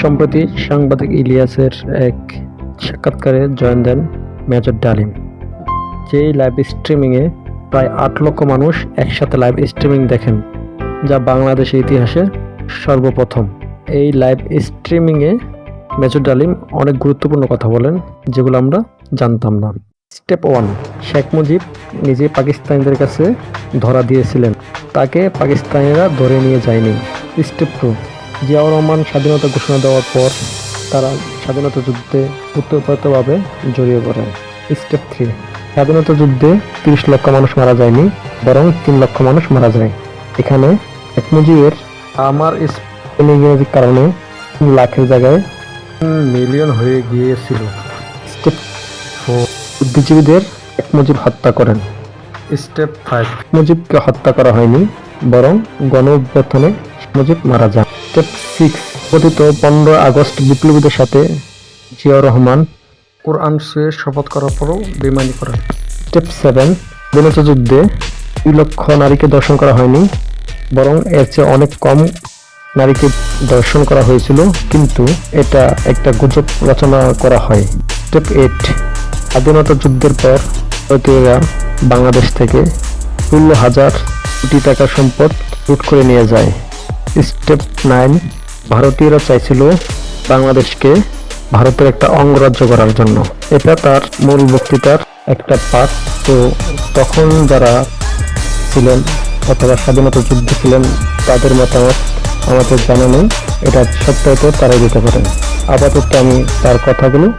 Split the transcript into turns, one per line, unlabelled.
সম্প্রতি সাংবাদিক ইলিয়াসের এক সাক্ষাৎকারে জয়েন দেন মেজর ডালিম। যেই লাইভ স্ট্রিমিংয়ে প্রায় আট লক্ষ মানুষ একসাথে লাইভ স্ট্রিমিং দেখেন, যা বাংলাদেশের ইতিহাসে সর্বপ্রথম। এই লাইভ স্ট্রিমিংয়ে মেজর ডালিম অনেক গুরুত্বপূর্ণ কথা বলেন, যেগুলো আমরা জানতাম না। স্টেপ ওয়ান শেখ মুজিব নিজে পাকিস্তানিদের কাছে ধরা দিয়েছিলেন। তাকে পাকিস্তানিরা ধরে নিয়ে যায়নি। স্টেপ টু জিয়াউর রহমান স্বাধীনতা ঘোষণা দেওয়ার পর তারা স্বাধীনতা যুদ্ধে উত্তরপ্রতভাবে জড়িয়ে পড়েন স্টেপ থ্রি স্বাধীনতা যুদ্ধে তিরিশ লক্ষ মানুষ মারা যায়নি, বরং তিন লক্ষ মানুষ মারা যায়। এখানে শেখ মুজিবের আমার ইংরেজির কারণে তিন লাখের জায়গায় মিলিয়ন হয়ে গিয়েছিল। স্টেপ ফোর বুদ্ধিজীবীদের শেখ মুজিব হত্যা করেন। স্টেপ ফাইভ মুজিবকে হত্যা করা হয়নি, বরং গণ মুজিব মারা যান। স্টেপ সিক্স কথিত পনেরো আগস্ট বিপ্লবীদের সাথে জিয়াউর রহমান কোরআন শুয়ে শপথ করার পরও বেমানি করেন। স্টেপ সেভেন বিনত যুদ্ধে দুই লক্ষ নারীকে দর্শন করা হয়নি, বরং এর চেয়ে অনেক কম নারীকে দর্শন করা হয়েছিল, কিন্তু এটা একটা গুজব রচনা করা হয়। স্টেপ এইট স্বাধীনতা যুদ্ধের পর ভারতীয়রা বাংলাদেশ থেকে ষোলো হাজার কোটি টাকা সম্পদ লুট করে নিয়ে যায়। স্টেপ নাইন ভারতীয়রা চাইছিল বাংলাদেশকে ভারতের একটা অঙ্গরাজ্য করার জন্য। এটা তার মূল বক্তৃতার একটা পাঠ। তো তখন যারা ছিলেন অথবা স্বাধীনতা যুদ্ধ ছিলেন, তাদের মতামত আমাদের জানা নেই। এটা সত্যায়িত তারাই দিতে পারেন। আপাতত আমি তার কথাগুলো